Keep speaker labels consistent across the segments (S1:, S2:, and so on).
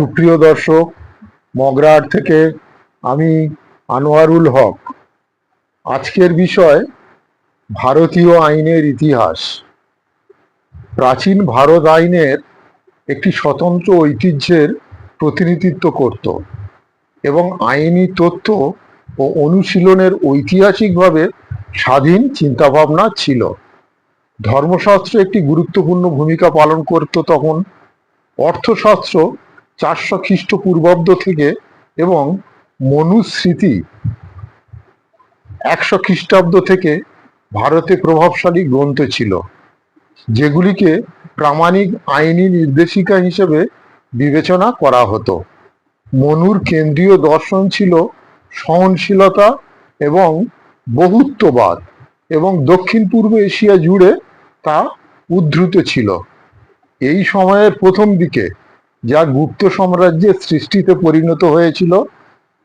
S1: সুপ্রিয় দর্শক মগরাহাট থেকে আমি আনোয়ারুল হক। আজকের বিষয় ভারতীয় আইনের ইতিহাস। প্রাচীন ভারত আইনের একটি স্বতন্ত্র ঐতিহ্যের প্রতিনিধিত্ব করত এবং আইনি তথ্য ও অনুশীলনের ঐতিহাসিকভাবে স্বাধীন চিন্তাভাবনা ছিল। ধর্মশাস্ত্র একটি গুরুত্বপূর্ণ ভূমিকা পালন করত তখন। অর্থশাস্ত্র চারশো খ্রিস্টপূর্বাব্দ থেকে এবং মনুস্মৃতি একশো খ্রিস্টাব্দ থেকে ভারতে প্রভাবশালী গ্রন্থ ছিল, যেগুলিকে প্রামাণিক আইনি নির্দেশিকা হিসেবে বিবেচনা করা হতো। মনুর কেন্দ্রীয় দর্শন ছিল সহনশীলতা এবং বহুত্ববাদ এবং দক্ষিণ পূর্ব এশিয়া জুড়ে তা উদ্ধৃত ছিল। এই সময়ের প্রথম দিকে যা গুপ্ত সাম্রাজ্যের সৃষ্টিতে পরিণত হয়েছিল,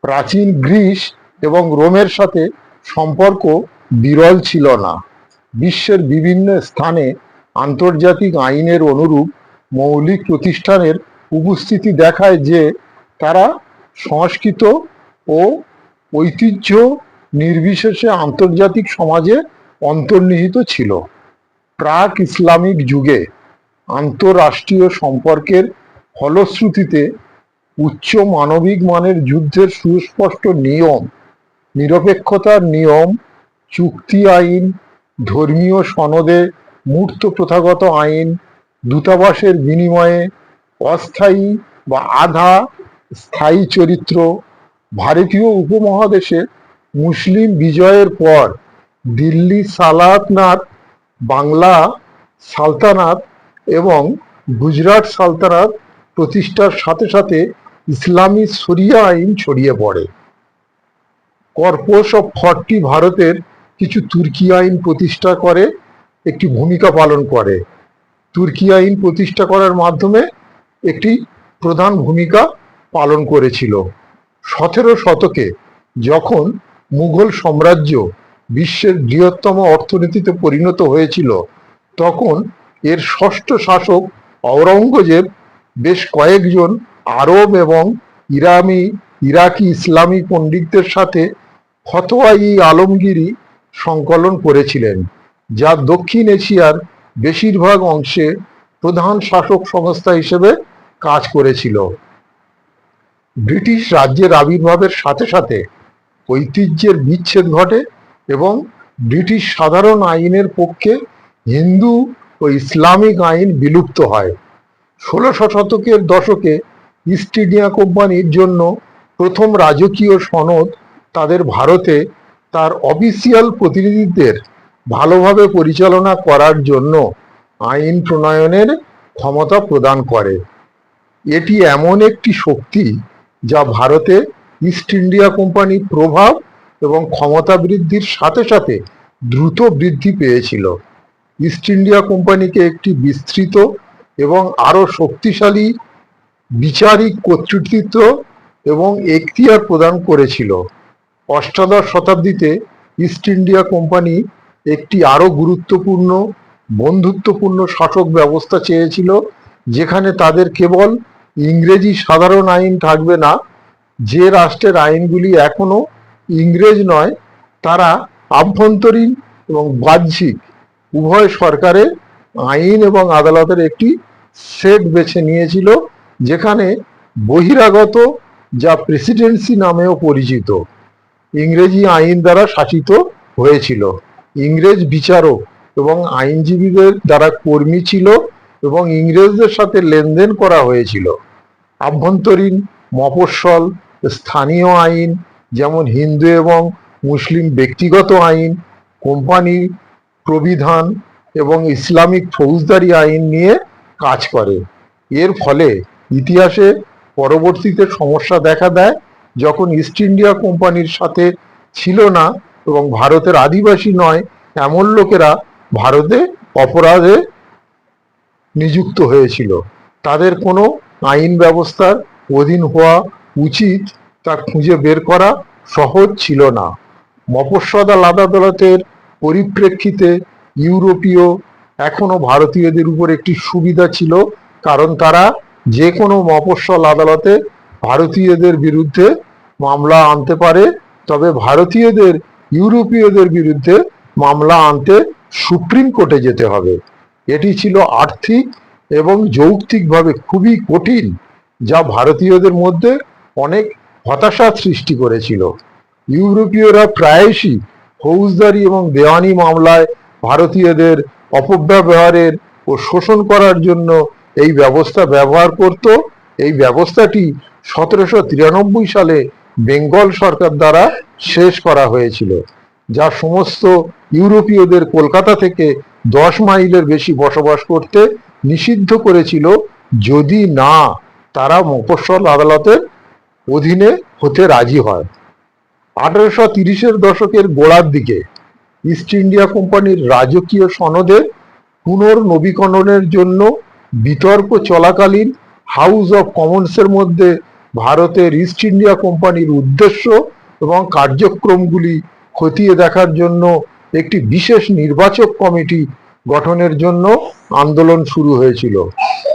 S1: প্রাচীন গ্রিস এবং রোমের সাথে সম্পর্ক বিরল ছিল না। বিশ্বের বিভিন্ন স্থানে আন্তর্জাতিক আইনের অনুরূপ মৌলিক প্রতিষ্ঠানের উপস্থিতি দেখায় যে তারা সংস্কৃত ও ঐতিহ্য নির্বিশেষে আন্তর্জাতিক সমাজে অন্তর্নিহিত ছিল। প্রাক ইসলামিক যুগে আন্তঃরাষ্ট্রীয় সম্পর্কের ফলশ্রুতিতে উচ্চ মানবিক মানের যুদ্ধের সুস্পষ্ট নিয়ম, নিরপেক্ষতার নিয়ম, চুক্তি আইন, ধর্মীয় সনদে মূর্ত প্রথাগত আইন, দূতাবাসের বিনিময়ে অস্থায়ী বা আধা স্থায়ী চরিত্র, ভারতীয় উপমহাদেশে মুসলিম বিজয়ের পর দিল্লি সালাতনাত বাংলা সালতানাত এবং গুজরাট সালতানাত প্রতিষ্ঠার সাথে সাথে ইসলামী শরিয়া আইন ছড়িয়ে পড়ে। কর্পোস অফ ফর্টি ভারতের কিছু তুর্কি আইন প্রতিষ্ঠা করে, একটি ভূমিকা পালন করে। তুর্কি আইন প্রতিষ্ঠা করার মাধ্যমে একটি প্রধান ভূমিকা পালন করেছিল। সতেরো শতকে যখন মুঘল সাম্রাজ্য বিশ্বের বৃহত্তম অর্থনীতিতে পরিণত হয়েছিল, তখন এর ষষ্ঠ শাসক ঔরঙ্গজেব বেশ কয়েকজন আরব এবং ইরামি, ইরাকি ইসলামী পণ্ডিতদের সাথে ফতোয়াই আলমগিরি সংকলন করেছিলেন, যা দক্ষিণ এশিয়ার বেশিরভাগ অংশে প্রধান শাসক সংস্থা হিসেবে কাজ করেছিল। ব্রিটিশ রাজ্যের আবির্ভাবের সাথে সাথে ঐতিহ্যের বিচ্ছেদ ঘটে এবং ব্রিটিশ সাধারণ আইনের পক্ষে হিন্দু ও ইসলামিক আইন বিলুপ্ত হয়। ষোলোশো শতকের দশকে ইস্ট ইন্ডিয়া কোম্পানির জন্য প্রথম রাজকীয় সনদ তাদের ভারতে তার অফিসিয়াল প্রতিনিধিদের ভালোভাবে পরিচালনা করার জন্য আইন প্রণয়নের ক্ষমতা প্রদান করে। এটি এমন একটি শক্তি যা ভারতে ইস্ট ইন্ডিয়া কোম্পানির প্রভাব এবং ক্ষমতা বৃদ্ধির সাথে সাথে দ্রুত বৃদ্ধি পেয়েছিল। ইস্ট ইন্ডিয়া কোম্পানিকে একটি বিস্তৃত এবং আরও শক্তিশালী বিচারিক কর্তৃত্ব এবং এখতিয়ার প্রদান করেছিল। অষ্টাদশ শতাব্দীতে ইস্ট ইন্ডিয়া কোম্পানি একটি আরও গুরুত্বপূর্ণ, বন্ধুত্বপূর্ণ শাসক ব্যবস্থা চেয়েছিল, যেখানে তাদের কেবল ইংরেজি সাধারণ আইন থাকবে না, যে রাষ্ট্রের আইনগুলি এখনও ইংরেজ নয়, তারা আভ্যন্তরীণ এবং বাহ্যিক উভয় সরকারের আইন এবং আদালতের একটি সেট বেছে নিয়েছিল, যেখানে বহিরাগত যা প্রেসিডেন্সি নামেও পরিচিত, ইংরেজি আইন দ্বারা শাসিত হয়েছিল। ইংরেজ বিচারক এবং আইনজীবীদের দ্বারা কর্মী ছিল এবং ইংরেজদের সাথে লেনদেন করা হয়েছিল। আভ্যন্তরীণ মফস্বল, স্থানীয় আইন, যেমন হিন্দু এবং মুসলিম ব্যক্তিগত আইন কোম্পানি প্রবিধান এবং ইসলামিক ফৌজদারি আইন নিয়ে কাজ করে। এর ফলে ইতিহাসে পরবর্তীতে সমস্যা দেখা দেয় যখন ইস্ট ইন্ডিয়া কোম্পানির সাথে ছিল না এবং ভারতের আদিবাসী নয়, এমন লোকেরা ভারতে অপরাধে নিযুক্ত হয়েছিল। তাদের কোনো আইন ব্যবস্থার অধীন হওয়া উচিত তা খুঁজে বের করা সহজ ছিল না। মফস্বদ আল আদালতের পরিপ্রেক্ষিতে ইউরোপীয় এখনও ভারতীয়দের উপর একটি সুবিধা ছিল, কারণ তারা যে কোনো মফস্বল আদালতে ভারতীয়দের বিরুদ্ধে মামলা আনতে পারে, তবে ভারতীয়দের, ইউরোপীয়দের বিরুদ্ধে মামলা আনতে সুপ্রিম কোর্টে যেতে হবে। এটি ছিল আর্থিক এবং যৌক্তিকভাবে খুবই কঠিন, যা ভারতীয়দের মধ্যে অনেক হতাশার সৃষ্টি করেছিল। ইউরোপীয়রা প্রায়শই ফৌজদারি এবং দেওয়ানি মামলায় ভারতীয়দের অপব্যবহারের ও শোষণ করার জন্য এই ব্যবস্থা ব্যবহার করত। এই ব্যবস্থাটি সতেরোশো তিরানব্বই সালে বেঙ্গল সরকার দ্বারা শেষ করা হয়েছিল, যা সমস্ত ইউরোপীয়দের কলকাতা থেকে দশ মাইলের বেশি বসবাস করতে নিষিদ্ধ করেছিল, যদি না তারা মফস্বল আদালতের অধীনে হতে রাজি হয়। আঠারোশো তিরিশের দশকের গোড়ার দিকে ইস্ট ইন্ডিয়া কোম্পানির রাজকীয় সনদের পুনর্নবীকরণের জন্য বিতর্ক চলাকালীন হাউস অফ কমন্সের মধ্যে ভারতের ইস্ট ইন্ডিয়া কোম্পানির উদ্দেশ্য এবং কার্যক্রমগুলি খতিয়ে দেখার জন্য একটি বিশেষ নির্বাচক কমিটি গঠনের জন্য আন্দোলন শুরু হয়েছিল।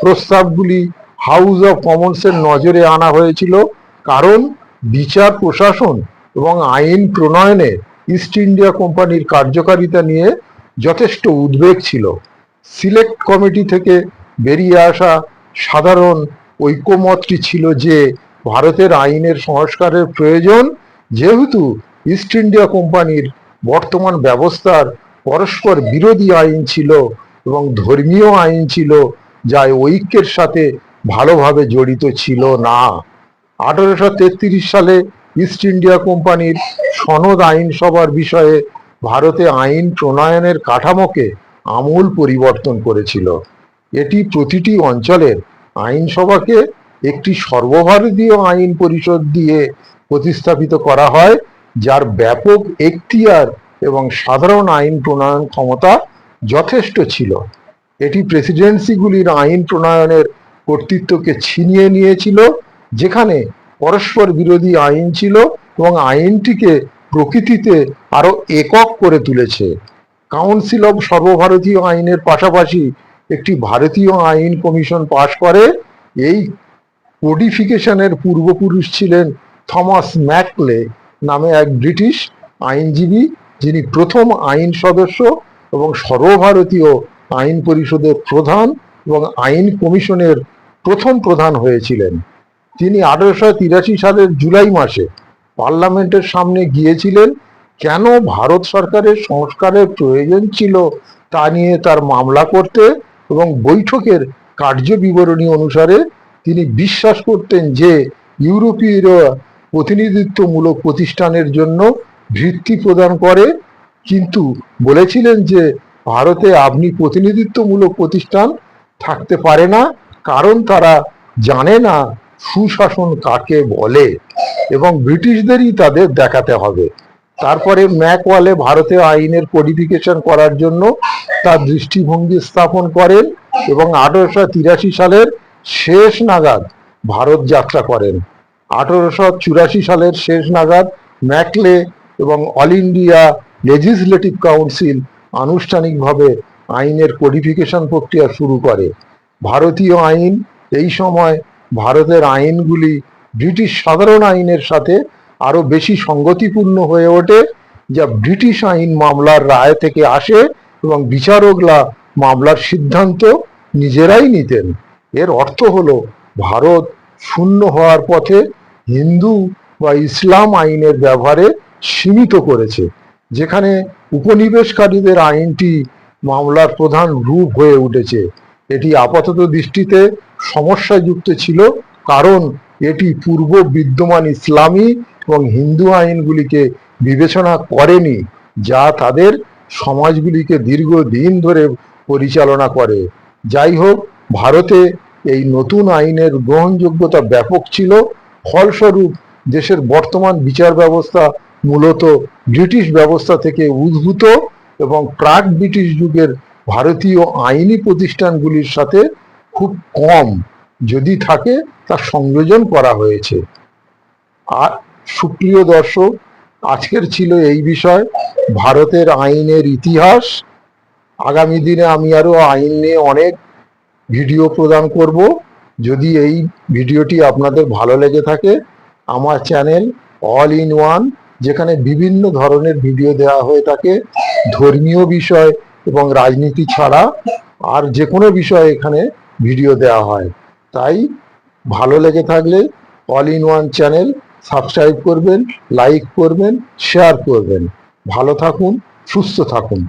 S1: প্রস্তাবগুলি হাউস অফ কমন্সের নজরে আনা হয়েছিল কারণ বিচার, প্রশাসন এবং আইন প্রণয়নে ইস্ট ইন্ডিয়া কোম্পানির কার্যকারিতা নিয়ে যথেষ্ট উদ্বেগ ছিল। সিলেক্ট কমিটি থেকে বেরিয়ে আসা সাধারণ ঐক্যমতটি ছিল যে, ভারতের আইনের সংস্কারের প্রয়োজন যেহেতু ইস্ট ইন্ডিয়া কোম্পানির বর্তমান ব্যবস্থার পরস্পর বিরোধী আইন ছিল এবং ধর্মীয় আইন ছিল, যা ঐক্যের সাথে ভালোভাবে জড়িত ছিল না। আঠারোশো তেত্রিশ সালে ইস্ট ইন্ডিয়া কোম্পানির সনদ আইনসভার বিষয়ে ভারতে আইন প্রণয়নের কাঠামোকে আমূল পরিবর্তন করেছিল। এটি প্রতিটি অঞ্চলের আইনসভাকে একটি সর্বভারতীয় আইন পরিষদ দিয়ে প্রতিস্থাপিত করা হয়, যার ব্যাপক এখতিয়ার এবং সাধারণ আইন প্রণয়ন ক্ষমতা যথেষ্ট ছিল। এটি প্রেসিডেন্সিগুলির আইন প্রণয়নের কর্তৃত্বকে ছিনিয়ে নিয়েছিল, যেখানে পরস্পর বিরোধী আইন ছিল এবং আইনটিকে প্রকৃতিতে আরও একক করে তুলেছে। কাউন্সিল অব সর্বভারতীয় আইনের পাশাপাশি একটি ভারতীয় আইন কমিশন পাশ করে। এই কোডিফিকেশনের পূর্বপুরুষ ছিলেন থমাস ম্যাকলে নামে এক ব্রিটিশ আইনজীবী, যিনি প্রথম আইন সদস্য এবং সর্বভারতীয় আইন পরিষদের প্রধান এবং আইন কমিশনের প্রথম প্রধান হয়েছিলেন। তিনি আঠারোশো তিরাশি সালের জুলাই মাসে পার্লামেন্টের সামনে গিয়েছিলেন। কেন ভারত সরকারের সংস্কারের প্রয়োজন ছিল তা নিয়ে তার মামলা করতে এবং বৈঠকের কার্য বিবরণী অনুসারে তিনি বিশ্বাস করতেন যে ইউরোপীয়রা প্রতিনিধিত্বমূলক প্রতিষ্ঠানের জন্য ভিত্তি প্রদান করে। কিন্তু বলেছিলেন যে ভারতে আপনি প্রতিনিধিত্বমূলক প্রতিষ্ঠান থাকতে পারে না, কারণ তারা জানে না সুশাসন কাকে বলে এবং ব্রিটিশদেরই তাদের দেখাতে হবে। তারপরে ম্যাকওয়ালে ভারতে আইনের কোডিফিকেশন করার জন্য তার দৃষ্টিভঙ্গি স্থাপন করেন এবং আঠারোশো তিরাশি সালের শেষ নাগাদ ভারত যাত্রা করেন। আঠারোশো চুরাশি সালের শেষ নাগাদ ম্যাকলে এবং অল ইন্ডিয়া লেজিসলেটিভ কাউন্সিল আনুষ্ঠানিকভাবে আইনের কোডিফিকেশন প্রক্রিয়া শুরু করে। ভারতীয় আইন এই সময় ভারতের আইনগুলি ব্রিটিশ সাধারণ আইনের সাথে আরও বেশি সঙ্গতিপূর্ণ হয়ে ওঠে, যা ব্রিটিশ আইন মামলার রায় থেকে আসে এবং বিচারকরা মামলার সিদ্ধান্ত নিজেরাই নিতেন। এর অর্থ হলো, ভারত শূন্য হওয়ার পথে হিন্দু বা ইসলাম আইনের ব্যবহারে সীমিত করেছে, যেখানে উপনিবেশকারীদের আইনটি মামলার প্রধান রূপ হয়ে উঠেছে। এটি আপাতত দৃষ্টিতে সমস্যাযুক্ত ছিল কারণ এটি পূর্ব বিদ্যমান ইসলামী এবং হিন্দু আইনগুলিকে বিবেচনা করেনি, যা তাদের সমাজগুলিকে দীর্ঘদিন ধরে পরিচালনা করে। যাই হোক, ভারতে এই নতুন আইনের গ্রহণযোগ্যতা ব্যাপক ছিল। ফলস্বরূপ, দেশের বর্তমান বিচার ব্যবস্থা মূলত ব্রিটিশ ব্যবস্থা থেকে উদ্ভূত এবং প্রাক ব্রিটিশ যুগের ভারতীয় আইনি প্রতিষ্ঠানগুলির সাথে খুব কম যদি থাকে তা সংযোজন করা হয়েছে। আর সুপ্রিয় দর্শক, আজকের ছিল এই বিষয়। ভারতের আইনের ইতিহাস। আগামী দিনে আমি আরও আইন নিয়ে অনেক ভিডিও প্রদান করব। যদি এই ভিডিওটি আপনাদের ভালো লেগে থাকে, আমার চ্যানেল অল ইন ওয়ান, যেখানে বিভিন্ন ধরনের ভিডিও দেওয়া হয়ে থাকে, ধর্মীয় বিষয় এবং রাজনীতি ছাড়া, আর যে কোনো বিষয় এখানে ভিডিও দেওয়া হয়। তাই ভালো লেগে থাকলে all in one channel subscribe করবেন লাইক করবেন শেয়ার করবেন। ভালো থাকুন, সুস্থ থাকুন।